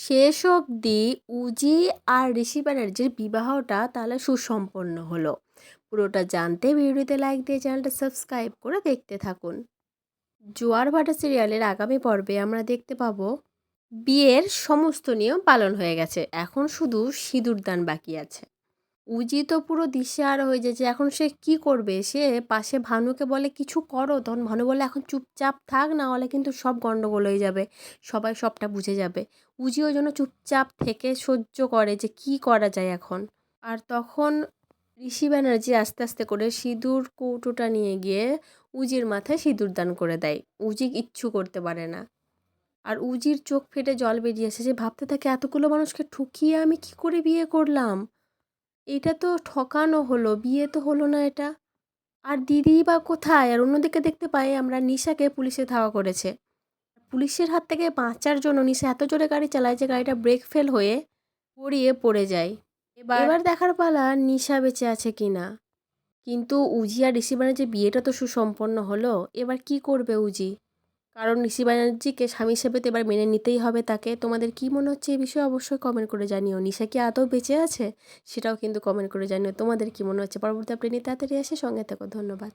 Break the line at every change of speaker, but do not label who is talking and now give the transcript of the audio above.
শেষ অবধি উজি আর ঋষি ব্যানার্জির বিবাহটা তাহলে সুসম্পন্ন হলো। পুরোটা জানতে ভিডিওতে লাইক দিয়ে চ্যানেলটা সাবস্ক্রাইব করে দেখতে থাকুন। জোয়ার ভাটা সিরিয়ালের আগামী পর্বে আমরা দেখতে পাবো, বিয়ের সমস্ত নিয়ম পালন হয়ে গেছে। এখন শুধু সিঁদুরদান বাকি আছে। উজি তো পুরো দিশেহারা হয়ে যাচ্ছে। এখন সে কি করবে? সে পাশে ভানুকে বলে, কিছু করো তখন ভানু বলে, এখন চুপচাপ থাক, না হলে কিন্তু সব গণ্ডগোল হয়ে যাবে। সবাই সবটা বুঝে যাবে। উজি ওই জন্য চুপচাপ থেকে সহ্য করে যে কি করা যায় এখন। আর তখন ঋষি ব্যানার্জি আস্তে আস্তে করে সিঁদুর কৌটোটা নিয়ে গিয়ে উজির মাথায় সিঁদুর দান করে দেয়। উজি কিচ্ছু করতে পারে না। আর উজির চোখ ফেটে জল বেরিয়ে এসেছে ভাবতে থাকে, এতগুলো মানুষকে ঠকিয়ে আমি কি করে বিয়ে করলাম? এটা তো ঠকানো হলো বিয়ে তো হলো না এটা। আর দিদি বা কোথায়? আর অন্যদিকে দেখতে পাই আমরা নিশাকে পুলিশে ধাওয়া করেছে। পুলিশের হাত থেকে বাঁচার জন্য নিশা এত জোরে গাড়ি চালায় যে গাড়িটা ব্রেক ফেল হয়ে পড়িয়ে পড়ে যায়। এবার এবার দেখার পালা নিশা বেঁচে আছে কি না। কিন্তু উজি আর ঋষি যে বিয়েটা তো সুসম্পন্ন হলো এবার কি করবে উজি? কারণ ঋষি ব্যানার্জিকে স্বামী হিসেবে তো এবার মেনে নিতেই হবে তাকে। তোমাদের কি মনে হচ্ছে এই বিষয়ে? অবশ্যই কমেন্ট করে জানিও। নিশা কি আদৌ বেঁচে আছে? সেটাও কিন্তু কমেন্ট করে জানিও। তোমাদের কি মনে হচ্ছে? পরবর্তী আপনি তাড়াতাড়ি আসে। সঙ্গে থেকো। ধন্যবাদ।